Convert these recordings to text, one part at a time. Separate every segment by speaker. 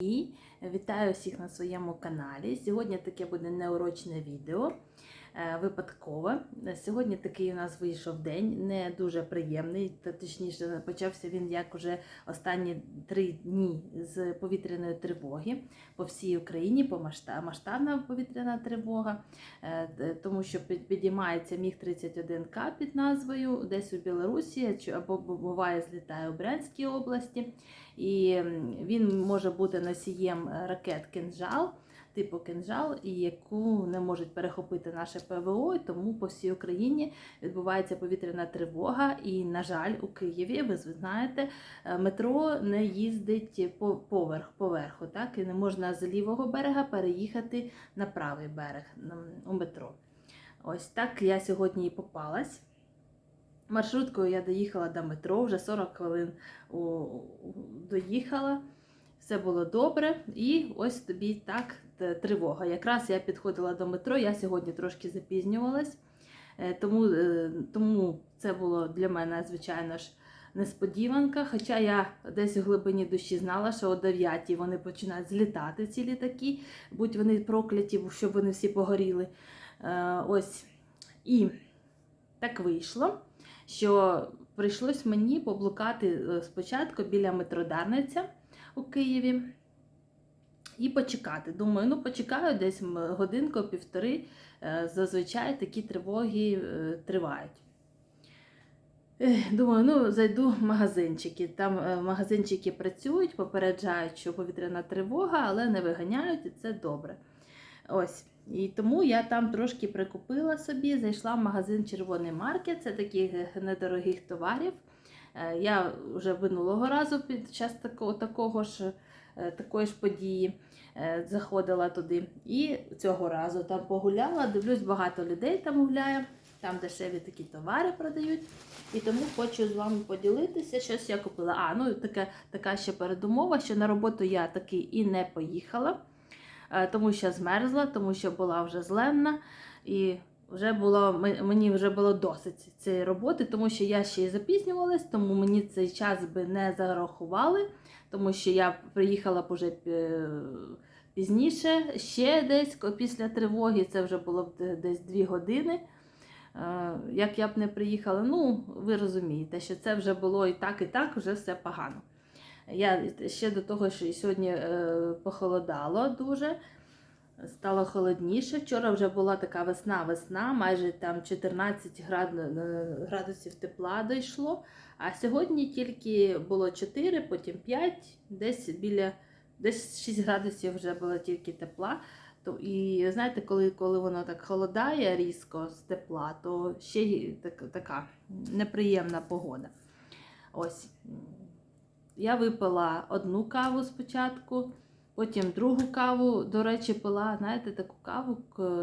Speaker 1: І вітаю всіх на своєму каналі. Сьогодні таке буде неурочне відео. е, Випадкове. Сьогодні такий у нас вийшов день, не дуже приємний. Точніше, почався він як уже останні три дні з повітряної тривоги по всій Україні, по масштаб- масштабна повітряна тривога, е, тому що підіймається міг 31К під назвою десь у Білорусі, або буває злітає у Брянській області. І він може бути носієм ракет кинжал, типу кинжал, яку не можуть перехопити наше ПВО, і тому по всій Україні відбувається повітряна тривога. І, на жаль, у Києві, ви знаєте, е, метро не їздить по- поверх поверху, так і не можна з лівого берега переїхати на правий берег у метро. Ось так я сьогодні і попалась. Маршруткою я доїхала до метро, вже 40 хвилин доїхала. Все було добре, і ось тобі так тривога. Якраз я підходила до метро, я сьогодні трошки запізнювалась, е, тому, е, тому це було для мене, звичайно ж, несподіванка. Хоча я десь у глибині душі знала, що о 9 вони починають злітати ці літаки, будь вони прокляті, щоб вони всі погоріли. Е, Ось. І так вийшло, що прийшлось мені поблукати е, спочатку біля метродарниця у Києві і почекати. Думаю, ну почекаю десь годинку-півтори. Е, Зазвичай такі тривоги е, тривають. Думаю, ну зайду в магазинчики. Там е, магазинчики працюють, попереджають, що повітряна тривога, але не виганяють, і це добре. Ось. І тому я там трошки прикупила собі, зайшла в магазин Червоний маркет, це таких недорогих товарів. Е, Я вже минулого разу під час такого, такого ж, е, такої ж події е, заходила туди. І цього разу там погуляла, дивлюсь, багато людей там гуляє, там дешеві такі товари продають. І тому хочу з вами поділитися, щось я купила. А, ну така, така ще передумова, що на роботу я таки і не поїхала, тому що змерзла, тому що була вже зленна. І вже було мені вже було досить цієї роботи, тому що я ще й запізнювалась, тому мені цей час би не зарахували, тому що я приїхала б уже е, пізніше, ще десь після тривоги, це вже було б десь 2 години. Е, Як я б не приїхала, ну ви розумієте, що це вже було і так, і так, вже все погано. Я ще до того, що сьогодні е, похолодало дуже стало холодніше. Вчора вже була така весна-весна, майже там 14 град- е, градусів тепла дійшло. А сьогодні тільки було 4, потім 5, десь біля десь 6 градусів вже було тільки тепла. То, і знаєте, коли, коли воно так холодає різко з тепла, то ще й так, така неприємна погода. Ось. Я випила одну каву спочатку. Потім другу каву, до речі, пила, знаєте, таку каву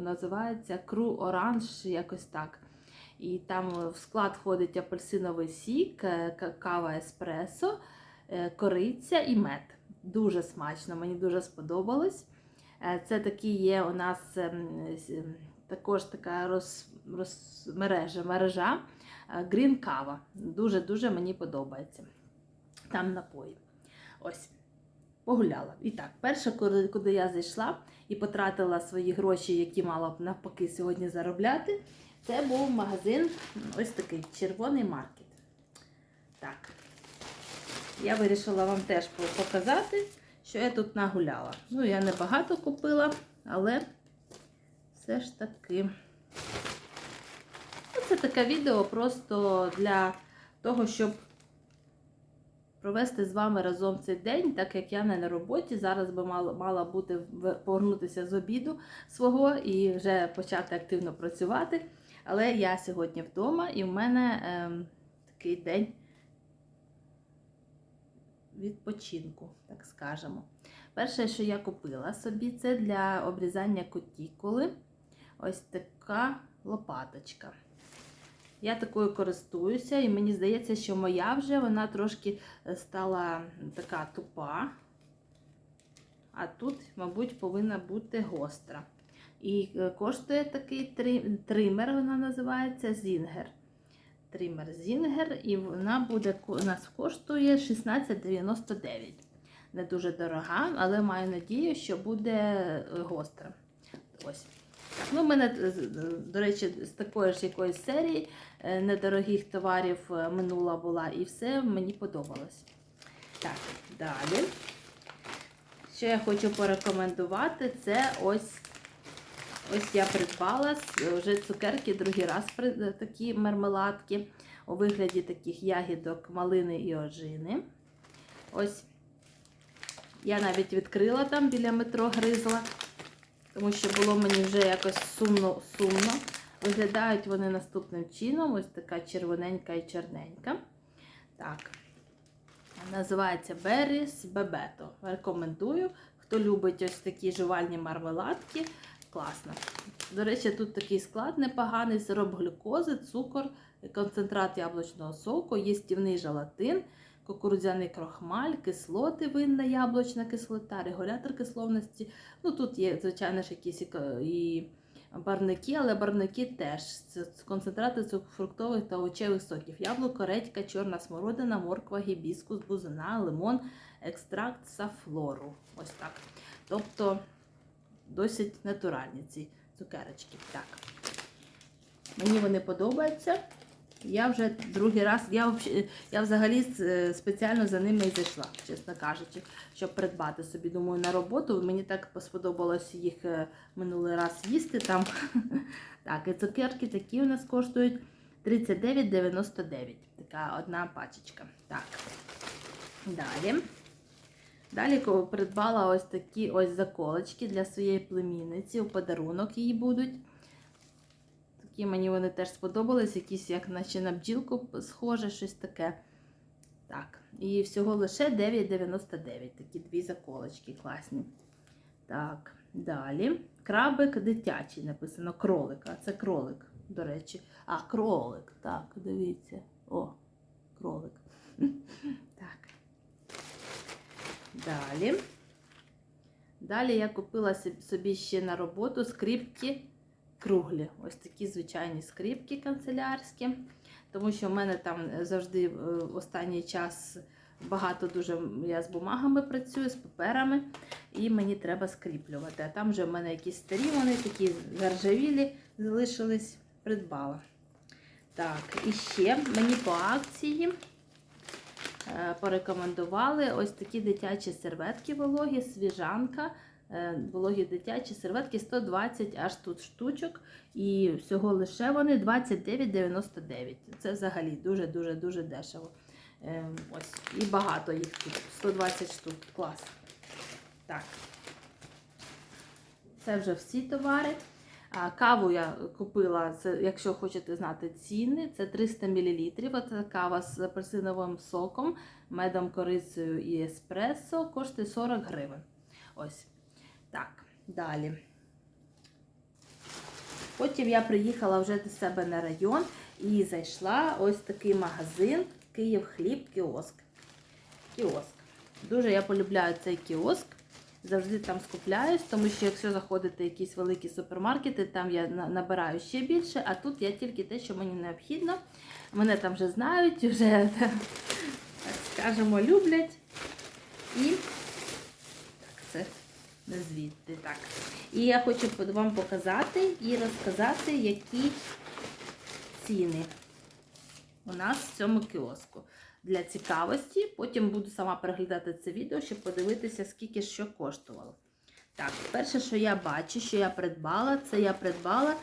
Speaker 1: називається Кру Оранж, якось так. І там в склад входить апельсиновий сік, е, кава еспресо, е, кориця і мед. Дуже смачно, мені дуже сподобалось. Е, Це такий є у нас ем, ем, також така роз, роз, мережа, мережа Green кава. Дуже-дуже мені подобається. Там напої. Ось погуляла. І так, перше, куди я зайшла і потратила свої гроші, які мала б навпаки сьогодні заробляти, це був магазин ось такий червоний маркет. Так. Я вирішила вам теж показати, що я тут нагуляла. Ну, я не багато купила, але все ж таки. Ну, Це таке відео просто для того, щоб провести з вами разом цей день, так як я не на роботі. Зараз би мала, мала бути повернутися з обіду свого і вже почати активно працювати. Але я сьогодні вдома і в мене ем, такий день відпочинку, так скажемо. Перше, що я купила собі, це для обрізання кутікули. Ось така лопаточка. Я такою користуюся, і мені здається, що моя вже вона трошки е, стала така тупа. А тут, мабуть, повинна бути гостра. І е, коштує такий три- тример, вона називається Зінгер. Тример Зінгер, і вона буде нас коштує 16,99. не дуже дорога, але маю надію, що буде е, гостра. Ось. Ну, в мене, до речі, з такої ж якоїсь серії е, недорогих товарів е, минула була, і все мені подобалось. Так, далі. Що я хочу порекомендувати, це ось ось я придбала вже цукерки другий раз е, такі мармеладки у вигляді таких ягідок малини і ожини. Ось я навіть відкрила там біля метро гризла, тому що було мені вже якось сумно сумно. Виглядають вони наступним чином: ось така червоненька і чорненька. Так. Називається Берріс Бебето. Рекомендую. Хто любить ось такі жувальні мармеладки, класно. До речі, тут такий склад непоганий: сироп глюкози, цукор, концентрат яблучного соку, їстівний желатин, кукурудзяний крохмаль, кислоти, винна яблучна кислота, регулятор кисловності. Ну тут є, звичайно ж, якісь і ко- барвники, але барвники теж. Це концентрати фруктових та овочевих соків. Яблуко, редька, чорна смородина, морква, гібіскус, бузина, лимон, екстракт сафлору. Ось так. Тобто досить натуральні ці цукерочки. Так. Мені вони подобаються. Я вже другий раз, я, я взагалі е, спеціально за ними і зайшла, чесно кажучи, щоб придбати собі. Думаю, на роботу. Мені так сподобалось їх е, минулий раз їсти там. Так, і цукерки такі у нас коштують 39,99. Така одна пачечка. Так. Далі. Далі придбала ось такі ось заколочки для своєї племінниці. У подарунок їй будуть. Такі мені вони теж сподобались, якісь, як наче на бджілку схоже, щось таке. Так, і всього лише 9,99. Такі дві заколочки класні. Так, далі. Крабик дитячий написано кролик. А це кролик, до речі. А, кролик. Так, дивіться. О, кролик. Так. Далі. Далі я купила собі ще на роботу скрипки круглі. Ось такі звичайні скрипки канцелярські. Тому що в мене там завжди е, в останній час багато дуже я з бумагами працюю, з паперами, і мені треба скріплювати. А там вже в мене якісь старі, вони такі заржавілі залишились, придбала. Так, і ще мені по акції е, порекомендували ось такі дитячі серветки вологі, свіжанка. Е, Вологі дитячі серветки 120 аж тут штучок. І всього лише вони 29,99. Це взагалі дуже-дуже дуже дешево. Е, Ось. І багато їх тут. 120 штук. Клас. Так. Це вже всі товари. Каву я купила, це, якщо хочете знати ціни, це 300 мл. Оце кава з апельсиновим соком, медом, корицею і еспресо коштує 40 гривень. Ось. Так, далі. Потім я приїхала вже до себе на район і зайшла ось такий магазин Київ хліб кіоск. Кіоск. Дуже я полюбляю цей кіоск. Завжди там скупляюсь, тому що якщо заходити в якісь великі супермаркети, там я набираю ще більше, а тут я тільки те, що мені необхідно. Мене там вже знають, вже так скажемо, люблять. І так, це звідти. Так. І я хочу вам показати і розказати, які ціни у нас в цьому кіоску. Для цікавості. Потім буду сама переглядати це відео, щоб подивитися, скільки що коштувало. Так, перше, що я бачу, що я придбала, це я придбала.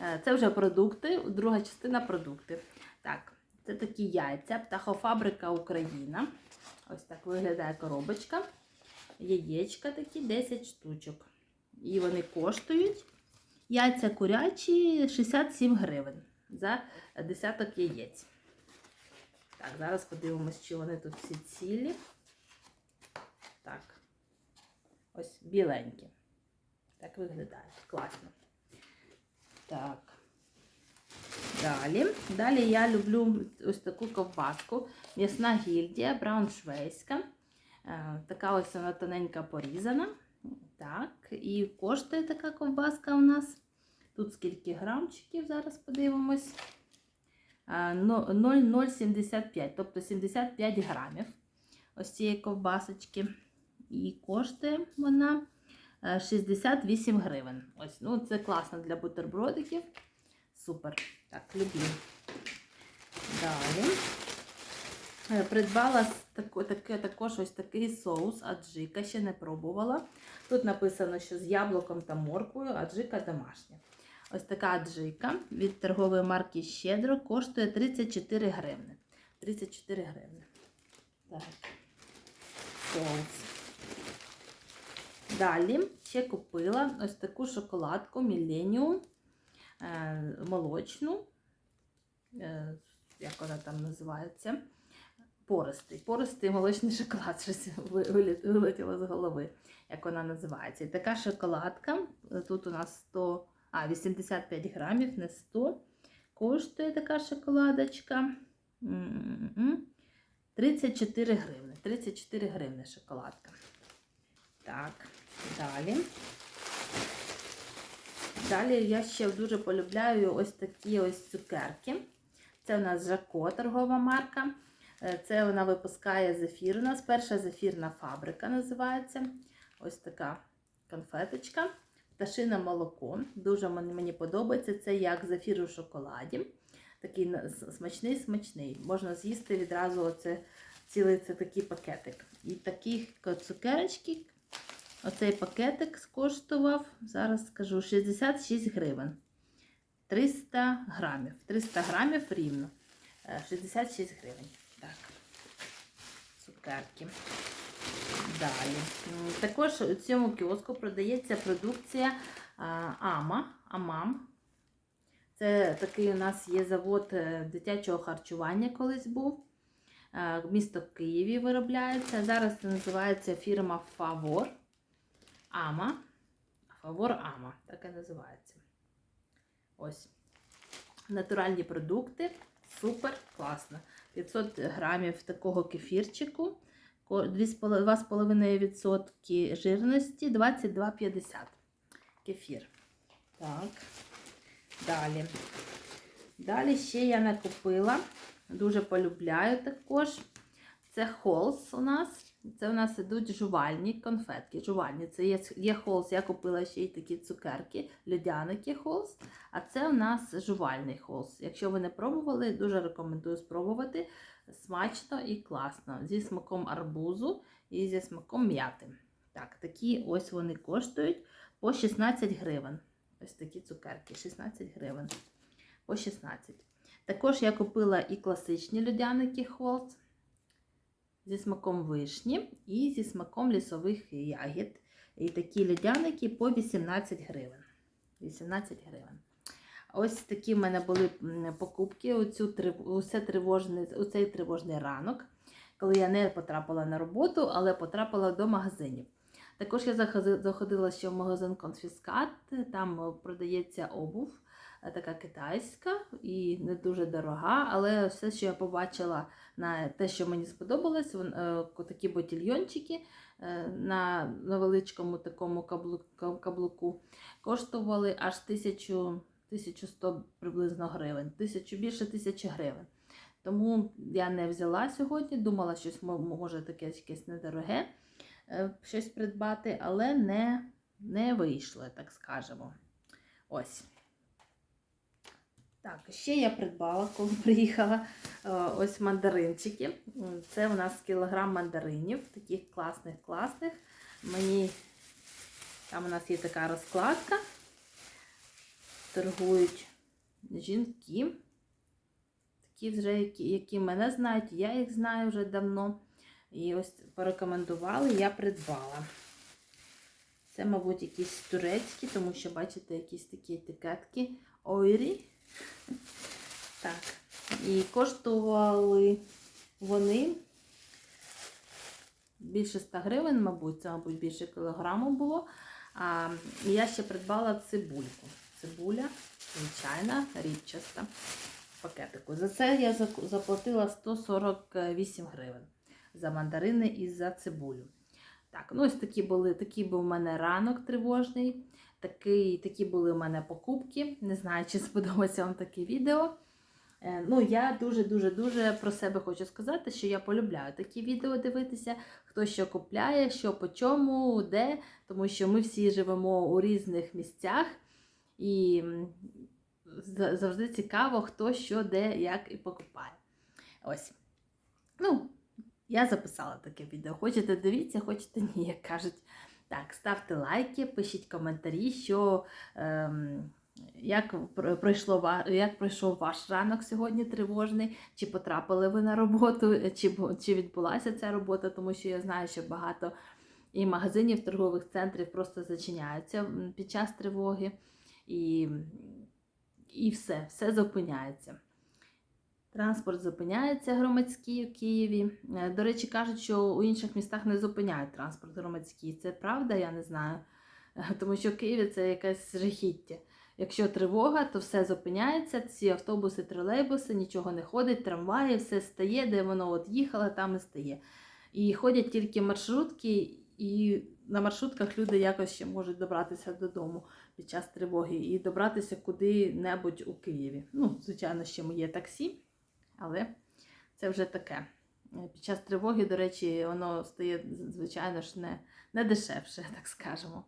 Speaker 1: е, Це вже продукти, друга частина продукти. Так, це такі яйця, птахофабрика Україна. Ось так виглядає коробочка. Яєчка такі 10 штучок. І вони коштують. Яйця курячі 67 гривень за десяток яєць. Так, зараз подивимось, чи вони тут всі цілі. Так. Ось біленькі. Так виглядають. Класно. Так. Далі. Далі я люблю ось таку ковбаску. М'ясна гільдія, брауншвейська. Е, Така ось вона тоненька порізана. Так, і коштує така ковбаска у нас. Тут скільки грамчиків, зараз подивимось. 0,075, тобто 75 грамів. ось цієї ковбасочки. І коштує вона е, 68 гривень. Ось, ну це класно для бутербродиків. Супер. Так, люблю. Далі. Е, Придбала таке, також ось такий соус аджика, ще не пробувала. Тут написано, що з яблуком та морквою, аджика домашня. Ось така аджика від торгової марки Щедро коштує 34 гривни. 34 гривни. Так. Соус. Далі ще купила ось таку шоколадку Millennium е, молочну. Е, як вона там називається? Пористий. Пористий молочний шоколад. Щось ви- вилетіло з голови, як вона називається. І така шоколадка. е, Тут у нас 100, а, 85 грамів, не 100. Коштує така шоколадочка. 34 гривни. 34 гривни шоколадка. Так, далі. Далі я ще дуже полюбляю ось такі ось цукерки. Це у нас Жако торгова марка. Е, Це вона випускає зефір. У нас перша зефірна фабрика називається. Ось така конфеточка. Пташине молоко. Дуже мені подобається. Це як зефір у шоколаді. Такий смачний, смачний. Можна з'їсти відразу оце, цілий це такий пакетик. І такі ко- цукерочки. Оцей пакетик скоштував, зараз скажу, 66 гривень. 300 грамів. 300 грамів рівно. Е, 66 гривень. Цукерки. Далі. Також у цьому кіоску продається продукція Ама. Амам. Це такий у нас є завод е, дитячого харчування колись був. Е, Місто в Києві виробляється. Зараз це називається фірма Фавор. Ама. Фавор Ама. Так і називається. Ось. Натуральні продукти. Супер класно. 500 грамів такого кефірчику. 2,5% жирності 22,50 кефір. Так. Далі. Далі ще я накупила. Дуже полюбляю також. Це холс у нас. Це у нас ідуть жувальні конфетки. Жувальні. Це є, є холс. Я купила ще й такі цукерки, льодяники холс. А це у нас жувальний холс. Якщо ви не пробували, дуже рекомендую спробувати. Смачно і класно. Зі смаком арбузу і зі смаком м'яти. Так, такі ось вони коштують по 16 гривень. Ось такі цукерки, 16 гривень. По 16. Також я купила і класичні льодяники холст зі смаком вишні і зі смаком лісових ягід. І такі льодяники по 18 гривень. 18 гривень. Ось такі в мене були покупки у, цю, трив- у, це тривожний, ранок, коли я не потрапила на роботу, але потрапила до магазинів. Також я заходила ще в магазин Конфіскат, там е, продається обув, така китайська і не дуже дорога, але все, що я побачила на те, що мені сподобалось, е, такі ботільйончики е, на невеличкому такому каблу- каблуку коштували аж 1000, 1100 приблизно гривень, тисячу, більше тисячі гривень. Тому я не взяла сьогодні, думала, щось може таке якесь недороге е, щось придбати, але не, не вийшло, так скажемо. Ось. Так, ще я придбала, коли приїхала е, ось мандаринчики. Це у нас кілограм мандаринів, таких класних, класних. Мені там у нас є така розкладка. Торгують жінки. Такі вже, які, які мене знають, я їх знаю вже давно. І ось порекомендували, я придбала. Це, мабуть, якісь турецькі, тому що, бачите, якісь такі етикетки ойрі. Так. І коштували вони більше 100 гривень, мабуть, це, мабуть, більше кілограму було. А, і я ще придбала цибульку. Цибуля, звичайна, рідчаста пакетику. За це я заплатила 148 гривень за мандарини і за цибулю. Так, ну ось такі були, такий був у мене ранок тривожний. Такий, такі були у мене покупки. Не знаю, чи сподобається вам таке відео. Е, Ну, я дуже-дуже-дуже про себе хочу сказати, що я полюбляю такі відео дивитися, хто що купляє, що по чому, де, тому що ми всі живемо у різних місцях і завжди цікаво, хто що, де, як і покупає. Ось. Ну, я записала таке відео. Хочете дивіться, хочете ні, як кажуть. Так, ставте лайки, пишіть коментарі, що ем, як пройшло як пройшов ваш ранок сьогодні тривожний, чи потрапили ви на роботу, чи, чи відбулася ця робота, тому що я знаю, що багато і магазинів, торгових центрів просто зачиняються під час тривоги, і, і все, все зупиняється. Транспорт зупиняється громадський в Києві. Е, До речі, кажуть, що у інших містах не зупиняють транспорт громадський. Це правда, я не знаю. Е, Тому що в Києві це якесь жахіття. Якщо тривога, то все зупиняється. Ці автобуси, тролейбуси, нічого не ходить, трамваї, все стає, де воно от їхало, там і стає. І ходять тільки маршрутки, і на маршрутках люди якось ще можуть добратися додому під час тривоги і добратися куди-небудь у Києві. Ну, звичайно, ще є таксі, але це вже таке. Е, Під час тривоги, до речі, воно стає, звичайно ж, не, не дешевше, так скажемо.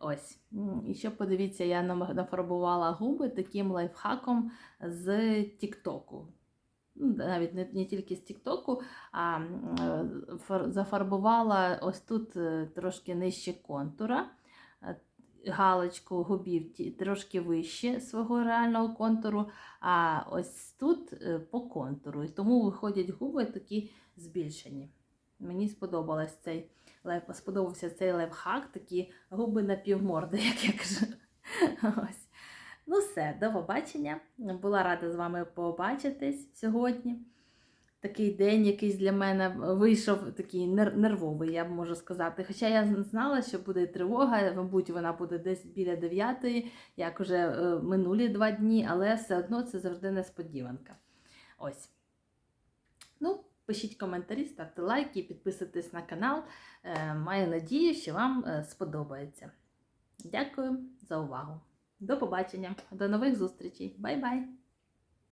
Speaker 1: Ось. І ще подивіться, я нафарбувала губи таким лайфхаком з Тіктоку. Ну, Навіть не, не тільки з Тіктоку, а е, фар- зафарбувала ось тут е, трошки нижче контура, галочку губів трошки вище свого реального контуру, а ось тут е, по контуру. І тому виходять губи такі збільшені. Мені сподобалось цей лайф, сподобався цей лайфхак, такі губи на півморди, як я кажу. Ось. Ну все, до побачення. Була рада з вами побачитись сьогодні. Такий день якийсь для мене вийшов такий нервовий, я б можу сказати. Хоча я знала, що буде тривога, мабуть, вона буде десь біля 9, як уже е, минулі два дні, але все одно це завжди несподіванка. Ось. Ну, пишіть коментарі, ставте лайки, підписуйтесь на канал. Е, Маю надію, що вам е, сподобається. Дякую за увагу. До побачення, до нових зустрічей. Бай-бай!